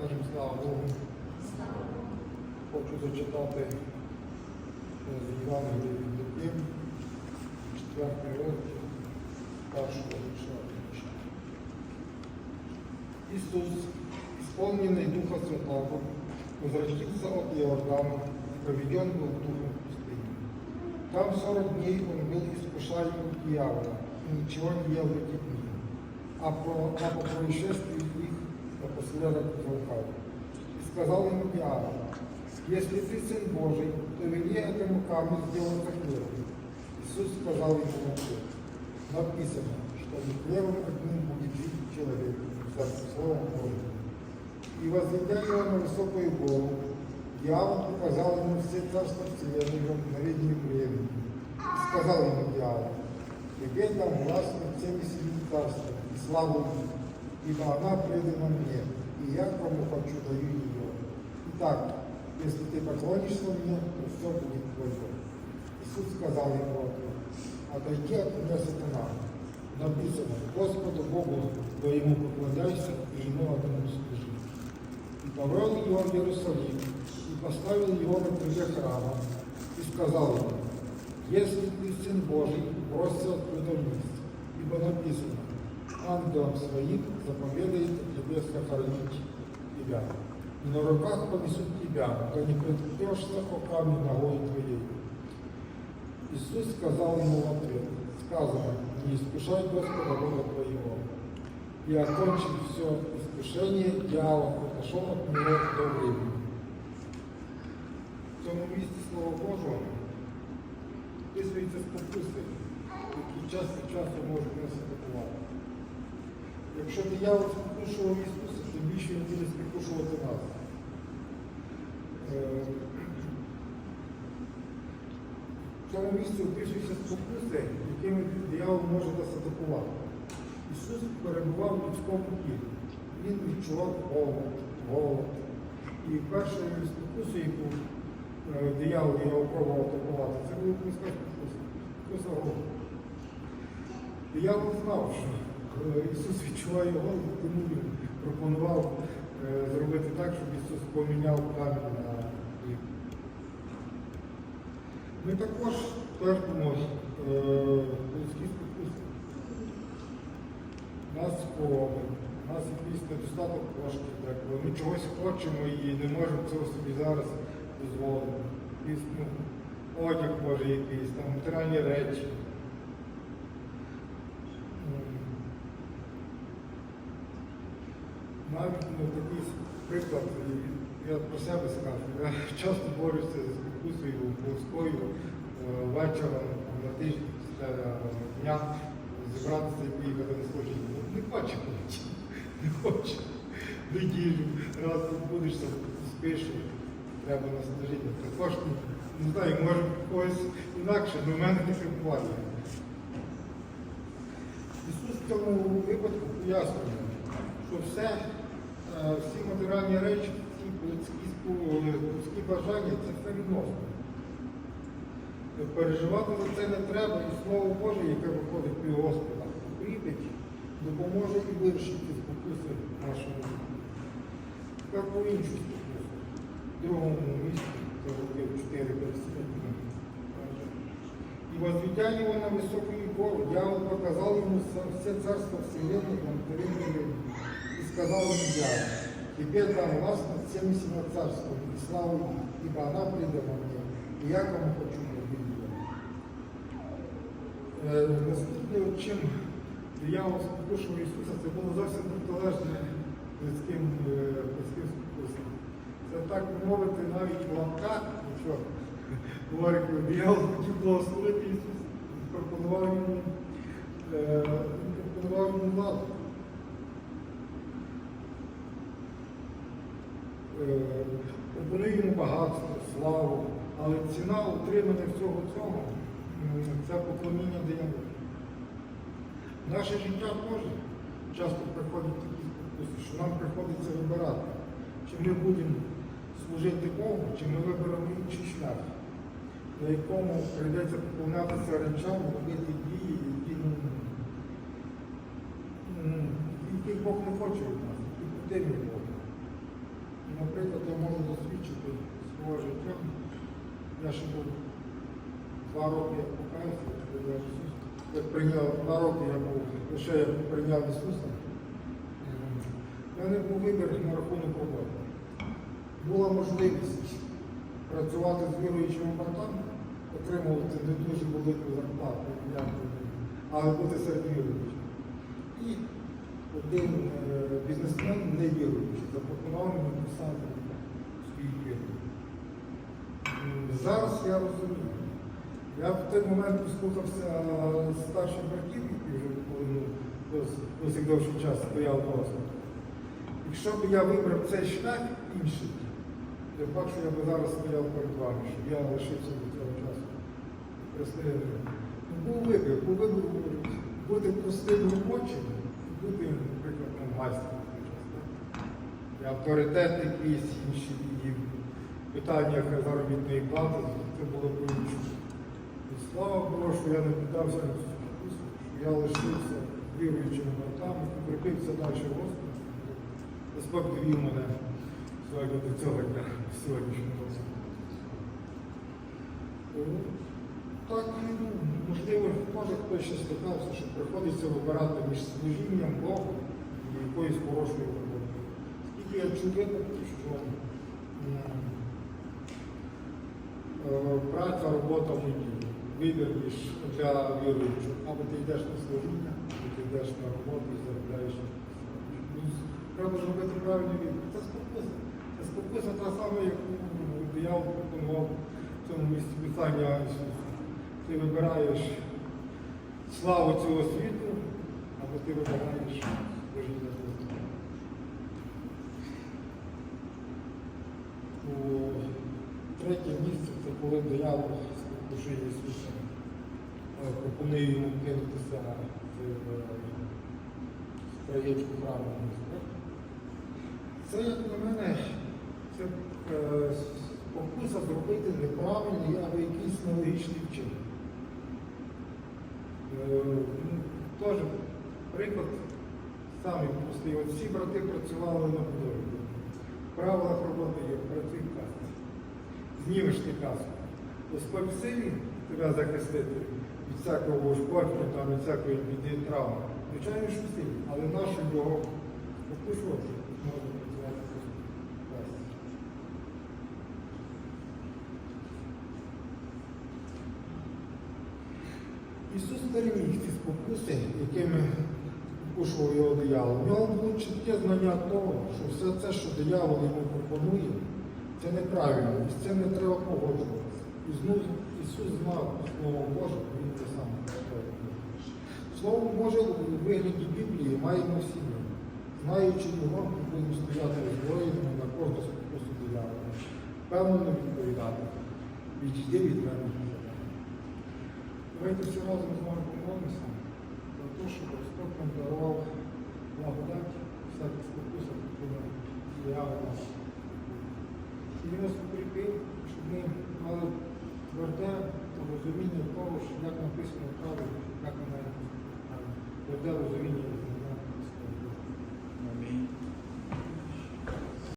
Кажемо слава Богу. Хочу зачитати е, з Євангелія від Луки, четвертий розділ, першого вірша. Ісус, исполненный Духа Святого, возвратился от Иордана и проведен был Духом в пустыне. Там сорок дней он был искушаем дьявола и ничего не ел в эти дни. А по, а по происшествии их напоследок толкал. И сказал ему дьявол, если ты сын Божий, то вели этому камню сделаться хлебом. Иисус сказал ему в ответ, написано, что не хлебом одним будет жить человек, за Словом Божьим. И возведя его на высокую гору, дьявол показал ему все царства вселенной в мгновение времени. И сказал ему дьявол, теперь дам власть над всеми семи царствами и славу их, ибо она предана мне, и я кому хочу даю ее. Итак, если ты поклонишься мне, то все будет твое. Иисус сказал ему, в ответ, отойди от меня, сатана. Написано, Господу Богу твоему поклоняйся и Ему одному служи. И повел его в Иерусалим, и поставил его на крыле храма, и сказал ему, если ты сын Божий, бросься оттуда вниз, ибо написано, ангелам своим заповедает тебе сохранить тебя. И на руках понесут тебя, пока не преткнешься о камень ногой твоей. Иисус сказал ему в ответ, сказано, не искушай Господа Бога твоего. И окончив все искушение, дьявол отошел от него до времени. В цьому місці Слова Божого описується спокуси, які час від часу можуть нас атакувати. Якщо диявол спокушував Ісуса, то більше він буде спокушувати нас. Е, В цьому місці описуються спокуси, якими диявол може нас атакувати. Ісус перебував в людському тілі. Він відчував голод, голод. І першою спокусою, яку е, диявол його пробував атакувати, це була близька спокуса. Спокуса. Диявол знав, що Ісус відчуває голод, тому він пропонував е, зробити так, щоб Ісус поміняв камінь на хліб. Ми також терпимо е, людські спокуси. Нас хвороби, нас якийсь недостаток коштів, деколи. Ми чогось хочемо і не можемо цього собі зараз дозволити. Одяг може якийсь, там матеріальні речі. Навіть такий приклад, я про себе скажу. Я часто борюся з спокусою плоскою вечором на тиждень після дня зібратися і поїхати на служіння. Не коротше. не хочу. Неділю, раз тут будеш, там спиш, треба на служіння. Також, ну, не знаю, може когось інакше, але в мене таке буває. Ісус в цьому випадку пояснює, що все, е, всі матеріальні речі, всі людські, бажання це все відносно. Переживати за це не треба, і Слово Боже, яке виходить від Господа, укріпить, допоможе і вирішити спокуси житті. Тепер по іншу спокусу. В другому місці, це Луки 4 И возведя его на высокую дьявол показал ему все царства вселенной на мгновение и сказал ему дьявол, теперь дам власть над всеми семи царствами и славу ибо она предана мне, и я кому хочу. Е, Наступне, чим диявол спокушував Ісуса, це було зовсім протилежне людським, е. Це так мовити навіть в лапках, що, говорить, диявол хотів благословити Ісуса, пропонував йому, е, пропонував йому владу. Е, пропонує йому багатство, славу, але утримання всього цього це поклоніння дияволу. Наше життя теж часто приходять такі спокуси, що нам приходиться вибирати, чи ми будемо служити Богу, чи ми виберемо інший шлях, на якому прийдеться поклонятися речам, робити дії, які, ну, які Бог не хоче від нас, які потрібні Богу. закінчити свого життя. Я ще був два роки покаявся, коли я Ісус. Прийняв два роки я був, лише прийняв Ісуса. У мене був вибір на рахунок роботи. Була можливість працювати з віруючими братами, отримувати не дуже велику зарплату, але бути серед віруючих. І один е, бізнесмен, не віруючий, запропонував мені писати свій віру. Зараз я розумію. Я в той момент послухався старших братів, які вже ну, досить, довший час стояв Господа. Якщо б я вибрав цей шлях інший, я бачу, я би зараз стояв перед вами, щоб я лишився до цього часу. Ну, Був вибір, був вибір бути простим робочим, бути, наприклад, майстром. авторитет якийсь інші в питаннях заробітної плати, це було іншим. І слава Богу, що я не спокусу, що я лишився віруючим братами, прикрився далі Господу. Господь довів мене сьогодні до цього дня, сьогоднішнього року. Так, ну, можливо, може хтось ще стикався, що приходиться вибирати між служінням Богу і якоюсь хорошою роботою. Скільки я чув що праця, робота в неділю. Вибір між для віруючих. Або ти йдеш на служіння, або ти йдеш на роботу і заробляєш. Ну, Треба зробити правильний вибір. Це спокуса. Це спокуса та сама, яку диявол пропонував в цьому місці писання Ісусу. Ти вибираєш славу цього світу, або ти вибираєш служіння. У третє місце це коли диявол спокушує Ісуса, е, пропонує йому кинутися в е, краєчку храму. Це, як на мене, це е, спокуса зробити неправильний або якийсь нелогічний вчинок. Е, ну, Теж приклад самий простий. От всі брати працювали на будові. В правилах роботи є працюй в ти каску. Господь силі тебе захистити від всякого ушкодження, там, від всякої біди травми. Звичайно, що в силі, але нащо його спокушувати, може працювати. Ісус переміг ці спокуси, якими спокушував його диявол. У нього було чітке знання того, що все це, що диявол йому пропонує, це неправильно, і з цим не треба погоджуватися. Ісус знав Слово Боже, Він це саме говорить. Слово Боже у вигляді Біблії маємо всі. Знаючи його, ми будемо стояти озброєними на кожну спокусу диявола. Впевнено відповідати. Відійди від мене. Давайте всі разом з вами помолимося за те, щоб Господь нам дарував благодать, всякі спокуси, які ми з'явили нас. І Він нас укріпив, щоб ми мали тверде розуміння того, що як написано в праві,